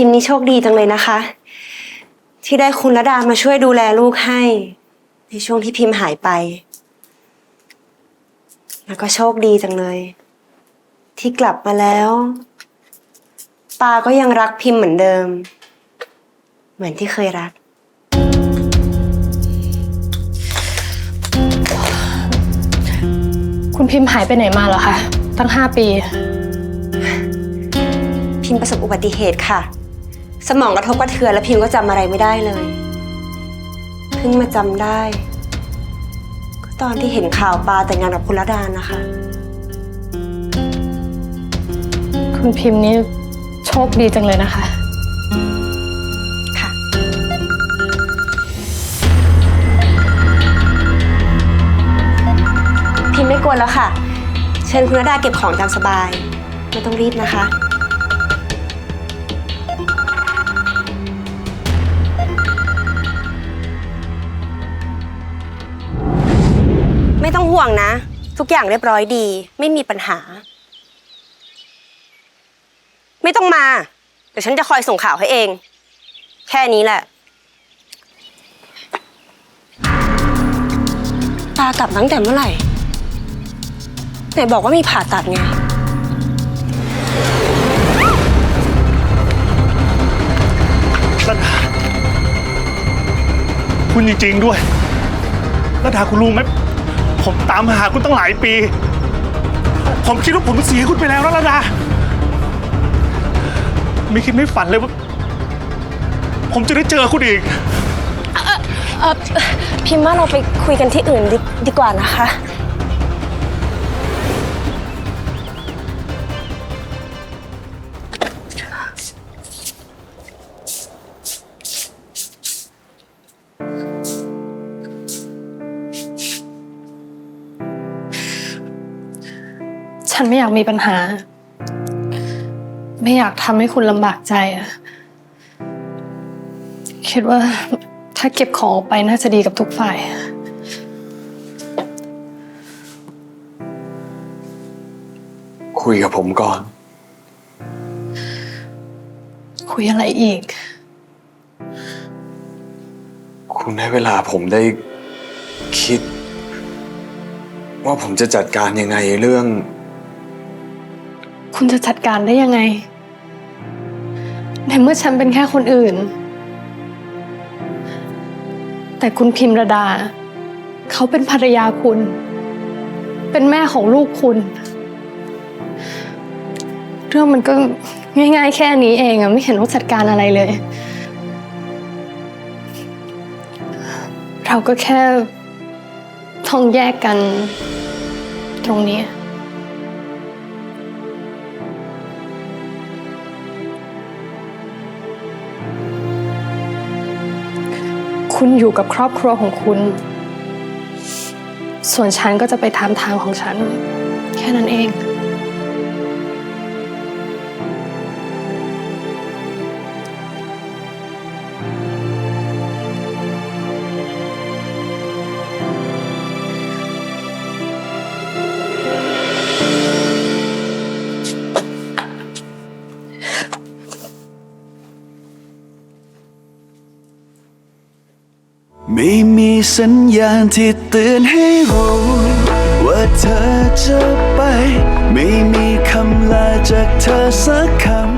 พิมพ์นี่โชคดีจังเลยนะคะ ที่ได้คุณระดามาช่วยดูแลลูกให้ ในช่วงที่พิมพ์หายไป แล้วก็โชคดีจังเลย ที่กลับมาแล้วปาก็ยังรักพิมพ์เหมือนเดิม เหมือนที่เคยรัก คุณพิมพ์หายไปไหนมาเหรอคะ ตั้งห้าปี พิมพ์ประสบอุบัติเหตุค่ะ สมองกระทบกระเทือนแล้วพิมพ์ก็จำอะไรไม่ได้เลย เพิ่งมาจำได้ ก็ตอนที่เห็นข่าวปาแต่งงานกับคุณระดานะคะ คุณพิมพ์นี่โชคดีจังเลยนะคะ ค่ะ พิมพ์ไม่กวนแล้วค่ะ เชิญคุณระดาเก็บของตามสบาย ไม่ต้องรีบนะคะ ห่วงนะ ทุกอย่างเรียบร้อยดี ไม่มีปัญหา ไม่ต้องมา เดี๋ยวฉันจะคอยส่งข่าวให้เอง แค่นี้แหละ ตากลับตั้งแต่เมื่อไหร่ไหนบอกว่ามีผ่าตัดไงระดาคุณจริง ๆ ด้วยระดาคุณรู้ไหม ผมตามหาคุณตั้งหลายปี ผมคิดว่าผมเสียคุณไปแล้วนะระดา ไม่คิดไม่ฝันเลยว่า ผมจะได้เจอคุณอีก เออพิมพ์ว่าเราไปคุยกันที่อื่นดีดีกว่านะคะ ฉันไม่อยากมีปัญหา ไม่อยากทำให้คุณลำบากใจอะคิดว่าถ้าเก็บของออกไปน่าจะดีกับทุกฝ่าย คุยกับผมก่อน คุยอะไรอีก คุณให้เวลาผมได้คิด ว่าผมจะจัดการยังไงเรื่อง คุณจะจัดการได้ยังไง ในเมื่อฉันเป็นแค่คนอื่น แต่คุณพิมรดา เขาเป็นภรรยาคุณ เป็นแม่ของลูกคุณ เรื่องมันก็ง่ายๆ แค่นี้เองอะไม่เห็นต้องจัดการอะไรเลย เราก็แค่ต้องแยกกันตรงนี้ คุณอยู่กับครอบครัวของคุณ ส่วนฉันก็จะไปตามทางของฉัน แค่นั้นเอง ไม่มีสัญญาณที่เตือนให้รู้ ว่าเธอจะไป ไม่มีคำลาจากเธอสักคำ